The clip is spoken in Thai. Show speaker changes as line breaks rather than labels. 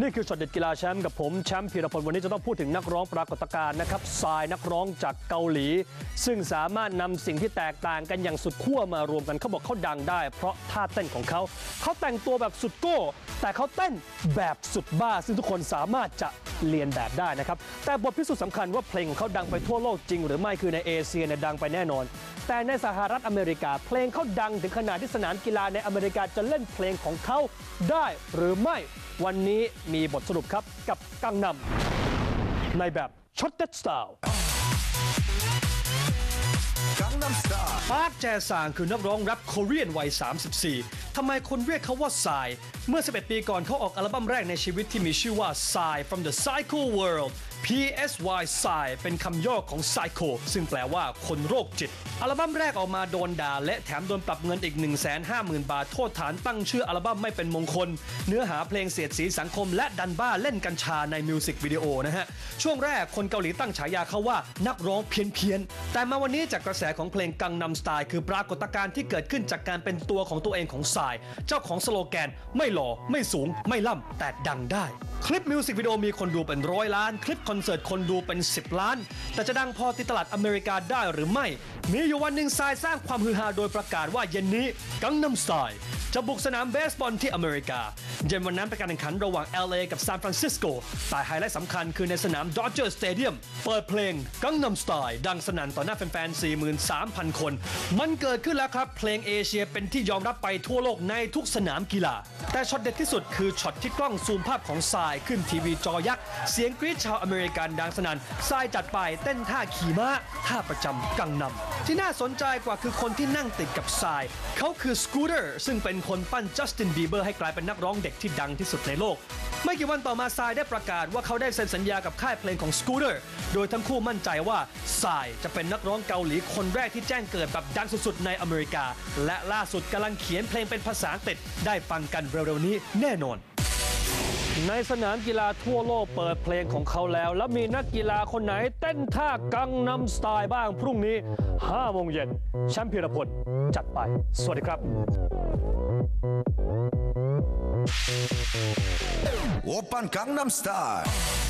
นี่คือช็อตเด็ดกีฬาแชมป์กับผมแชมป์พีรพลวันนี้จะต้องพูดถึงนักร้องปรากฏการณ์นะครับทรายนักร้องจากเกาหลี ซึ่งสามารถนำสิ่งที่แตกต่างกันอย่างสุดขั้วมารวมกันเขาบอกเขาดังได้ เพราะท่าเต้นของเขา เขาแต่งตัวแบบสุดโก้ แต่เขาเต้นแบบสุดบ้า ซึ่งทุกคนสามารถจะเรียนแบบได้นะครับ แต่บทพิสูจน์สำคัญว่าเพลงของเขาดังไปทั่วโลกจริง หรือไม่คือในเอเชียเนี่ยดังไปแน่นอน แต่ในสหรัฐอเมริกา เพลงเขาดังถึงขนาดที่สนามกีฬาในอเมริกาจะเล่นเพลงของเขาได้หรือไม่ วันนี้มีบทสรุปครับกับกังนำในแบบช็อตเด็ดสไตล์าร์คแจซางคือนักร้องแรปโคเรียนวัย 34 ทำไมคนเรียกเขาว่าทราย เมื่อ 11 ปีก่อนเขาออกอัลบั้มแรกในชีวิตที่มีชื่อว่า Psy from the Psycho World PSY Psy เป็นคำย่อของ Psycho ซึ่งแปลว่าคนโรคจิต อัลบั้มแรกออกมาโดนด่า และแถมโดนปรับเงินอีก 150,000 บาท โทษฐานตั้งชื่ออัลบั้มไม่เป็นมงคล เนื้อหาเพลงเสียดสีสังคมและดันบ้าเล่นกัญชาในมิวสิกวิดีโอนะฮะ ช่วงแรกคนเกาหลีตั้งฉายาเขาว่านักร้องเพี้ยนเพียนๆแต่มาวันนี้จากกระแสของเพลงกังนำสไตล์ คือปรากฏการณ์ที่เกิดขึ้นจากการเป็นตัวของตัวเองของสาย เจ้าของสโลแกน ไม่หล่อไม่สูง ไม่ล่ำแต่ดังได้ คลิปมิวสิกวิดีโอมีคนดูเป็นร้อยล้านคลิปคอนอนเสิร์ตคนดูเป็น 10 ล้าน แต่จะดังพอติดตลาดอเมริกาได้หรือไม่ มีอยู่วันหนึ่งทรายสร้างความฮือฮาโดยประกาศว่าเย็นนี้กังนำสไตล์จะบุกสนามเบสบอลที่อเมริกา เย็นวันนั้นเป็นการแข่งขันระหว่าง LA กับซานฟรานซิสโก แต่ไฮไลท์สำคัญคือในสนาม Dodger Stadium เปิดเพลงกังนำสไตล์ดังสนั่นต่อหน้าแฟนๆ 43,000 คน มันเกิดขึ้นแล้วครับ เพลงเอเชียเป็นที่ยอมรับไปทั่วโลกในทุกสนามกีฬา แต่ช็อตเด็ดที่สุดคือช็อตที่กล้องซูมภาพของทรายขึ้นทีวีจอยักษ์ เสียงกรี๊ดชาวอเมริกันดังสนั่นทรายจัดไปเต้นท่าขี่ม้าท่าประจำกังนำที่น่าสนใจกว่าคือคนที่นั่งติดกับทราย เขาคือสกูเตอร์ซึ่งเป็นคนปั้นจัสตินบีเบอร์ให้กลายเป็นนักร้องเด็กที่ดังที่สุดในโลกไม่กี่วันต่อมาทรายได้ประกาศว่าเขาได้เซ็นสัญญากับค่ายเพลงของสกูเตอร์ โดยทั้งคู่มั่นใจว่าทรายจะเป็นนักร้องเกาหลีคนแรกที่แจ้งเกิดแบบดังสุดๆในอเมริกา และล่าสุดกำลังเขียนเพลงเป็นภาษาอังกฤษได้ฟังกันเร็วๆนี้แน่นอน ในสนามกีฬาทั่วโลกเปิดเพลงของเขาแล้ว แล้วมีนักกีฬาคนไหนเต้นท่ากังนำสไตล์บ้างพรุ่งนี้5โมงเย็นแชมป์พิรพลจัดไป สวัสดีครับ
Open นกังนัม Style